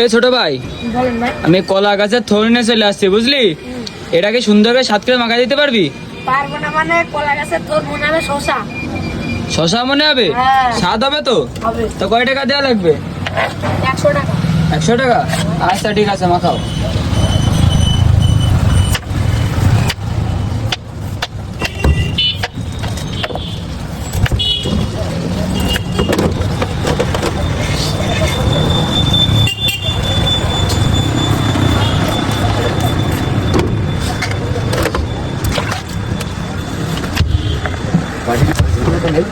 এই ছোট ভাই আমি কলা গাছের থোর নিয়ে চলে আসছি বুঝলি? এটাকে সুন্দর করে সাত করে মাখা দিতে পারবি? পারব না মানে কলা গাছের থোর মনে হবে শশা শশা মনে হবে? হ্যাঁ। স্বাদ হবে তো? তো কয় টাকা দেওয়া লাগবে? একশো টাকা। একশো টাকা? আচ্ছা ঠিক আছে মাখাও। 看看没